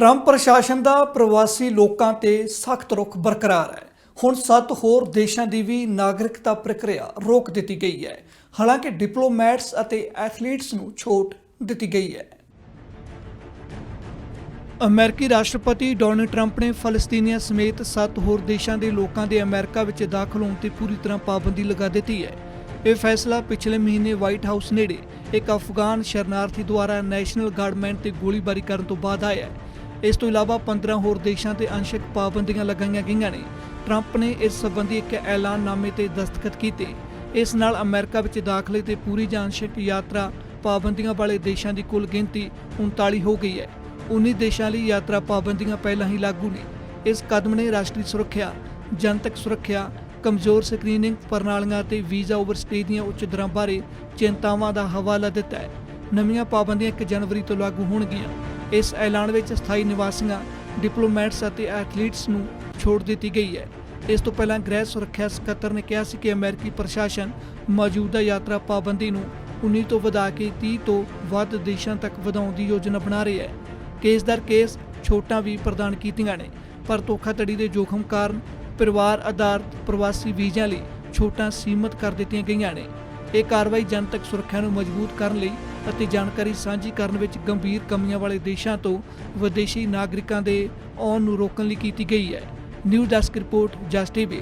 Trump ਪ੍ਰਸ਼ਾਸਨ ਦਾ ਪ੍ਰਵਾਸੀ ਲੋਕਾਂ ਤੇ ਸਖਤ ਰੁਖ ਬਰਕਰਾਰ ਹੈ। ਹੁਣ ਸੱਤ ਹੋਰ ਦੇਸ਼ਾਂ ਦੀ ਵੀ ਨਾਗਰਿਕਤਾ ਪ੍ਰਕਿਰਿਆ ਰੋਕ ਦਿੱਤੀ ਗਈ ਹੈ। ਹਾਲਾਂਕਿ ਡਿਪਲੋਮੈਟਸ ਅਤੇ ਐਥਲੀਟਸ ਨੂੰ ਛੋਟ ਦਿੱਤੀ ਗਈ ਹੈ। ਅਮਰੀਕੀ ਰਾਸ਼ਟਰਪਤੀ ਡੋਨਲਡ ਟਰੰਪ ਨੇ ਫਲਸਤੀਨੀਆਂ ਸਮੇਤ ਸੱਤ ਹੋਰ ਦੇਸ਼ਾਂ ਦੇ ਲੋਕਾਂ ਦੇ ਅਮਰੀਕਾ ਵਿੱਚ ਦਾਖਲ ਹੋਣ ਤੇ ਪੂਰੀ ਤਰ੍ਹਾਂ ਪਾਬੰਦੀ ਲਗਾ ਦਿੱਤੀ ਹੈ। ਇਹ ਫੈਸਲਾ ਪਿਛਲੇ ਮਹੀਨੇ ਵਾਈਟ ਹਾਊਸ ਨੇੜੇ ਇੱਕ ਅਫਗਾਨ ਸ਼ਰਨਾਰਥੀ ਦੁਆਰਾ ਨੈਸ਼ਨਲ ਗਾਰਡਮੈਂਟ ਤੇ ਗੋਲੀਬਾਰੀ ਕਰਨ ਤੋਂ ਬਾਅਦ ਆਇਆ ਹੈ। ਇਸ ਤੋਂ ਇਲਾਵਾ 15 ਹੋਰ ਦੇਸ਼ਾਂ ਤੇ ਅੰਸ਼ਕ ਪਾਬੰਦੀਆਂ ਲਗਾਈਆਂ ਗਈਆਂ ਨੇ। ਟਰੰਪ ਨੇ ਇਸ ਸੰਬੰਧੀ ਇੱਕ ਐਲਾਨਨਾਮੇ ਤੇ ਦਸਤਖਤ ਕੀਤੇ। ਇਸ ਨਾਲ ਅਮਰੀਕਾ ਵਿੱਚ ਦਾਖਲੇ ਤੇ ਪੂਰੀ ਜਾਂ ਅੰਸ਼ਕ ਯਾਤਰਾ ਪਾਬੰਦੀਆਂ ਵਾਲੇ ਦੇਸ਼ਾਂ ਦੀ ਕੁੱਲ ਗਿਣਤੀ 39 ਹੋ ਗਈ ਹੈ। 19 ਦੇਸ਼ਾਂ ਲਈ ਯਾਤਰਾ ਪਾਬੰਦੀਆਂ ਪਹਿਲਾਂ ਹੀ ਲਾਗੂ ਨੇ। ਇਸ ਕਦਮ ਨੇ ਰਾਸ਼ਟਰੀ ਸੁਰੱਖਿਆ, ਜਨਤਕ ਸੁਰੱਖਿਆ, ਕਮਜ਼ੋਰ ਸਕਰੀਨਿੰਗ ਪ੍ਰਣਾਲੀਆਂ ਤੇ ਵੀਜ਼ਾ ਓਵਰਸਟੇ ਦੀਆਂ ਉੱਚ ਦਰਾਂ ਬਾਰੇ ਚਿੰਤਾਵਾਂ ਦਾ ਹਵਾਲਾ ਦਿੱਤਾ ਹੈ। ਨਵੀਆਂ ਪਾਬੰਦੀਆਂ 1 ਜਨਵਰੀ ਤੋਂ ਲਾਗੂ ਹੋਣਗੀਆਂ। ਇਸ ਐਲਾਨ ਵਿੱਚ ਸਥਾਈ ਨਿਵਾਸੀਆਂ, ਡਿਪਲੋਮੈਟਸ ਅਤੇ ਐਥਲੀਟਸ ਨੂੰ ਛੋਟ ਦਿੱਤੀ ਗਈ ਹੈ। ਇਸ ਤੋਂ ਪਹਿਲਾਂ ਗ੍ਰਹਿ ਸੁਰੱਖਿਆ ਸਕੱਤਰ ਨੇ ਕਿਹਾ ਸੀ ਕਿ ਅਮਰੀਕੀ ਪ੍ਰਸ਼ਾਸਨ ਮੌਜੂਦਾ ਯਾਤਰਾ ਪਾਬੰਦੀ ਨੂੰ 19 ਤੋਂ ਵਧਾ ਕੇ 30 ਤੋਂ ਵੱਧ ਦੇਸ਼ਾਂ ਤੱਕ ਵਧਾਉਣ ਦੀ ਯੋਜਨਾ ਬਣਾ ਰਿਹਾ ਹੈ। ਕੇਸ ਦਰ ਕੇਸ ਛੋਟਾਂ ਵੀ ਪ੍ਰਦਾਨ ਕੀਤੀਆਂ ਨੇ, ਪਰ ਧੋਖਾਧੜੀ ਦੇ ਜੋਖਮ ਕਾਰਨ ਪਰਿਵਾਰ ਆਧਾਰਿਤ ਪ੍ਰਵਾਸੀ ਵੀਜ਼ਿਆਂ ਲਈ ਛੋਟਾਂ ਸੀਮਤ ਕਰ ਦਿੱਤੀਆਂ ਗਈਆਂ ਨੇ। ਇਹ ਕਾਰਵਾਈ ਜਨਤਕ ਸੁਰੱਖਿਆ ਨੂੰ ਮਜ਼ਬੂਤ ਕਰਨ ਲਈ ਅਤੇ ਜਾਣਕਾਰੀ ਸਾਂਝੀ ਕਰਨ ਵਿੱਚ ਗੰਭੀਰ ਕਮੀਆਂ ਵਾਲੇ ਦੇਸ਼ਾਂ ਤੋਂ ਵਿਦੇਸ਼ੀ ਨਾਗਰਿਕਾਂ ਦੇ ਆਉਣ ਨੂੰ ਰੋਕਣ ਲਈ ਕੀਤੀ ਗਈ ਹੈ। New desk report Just TV.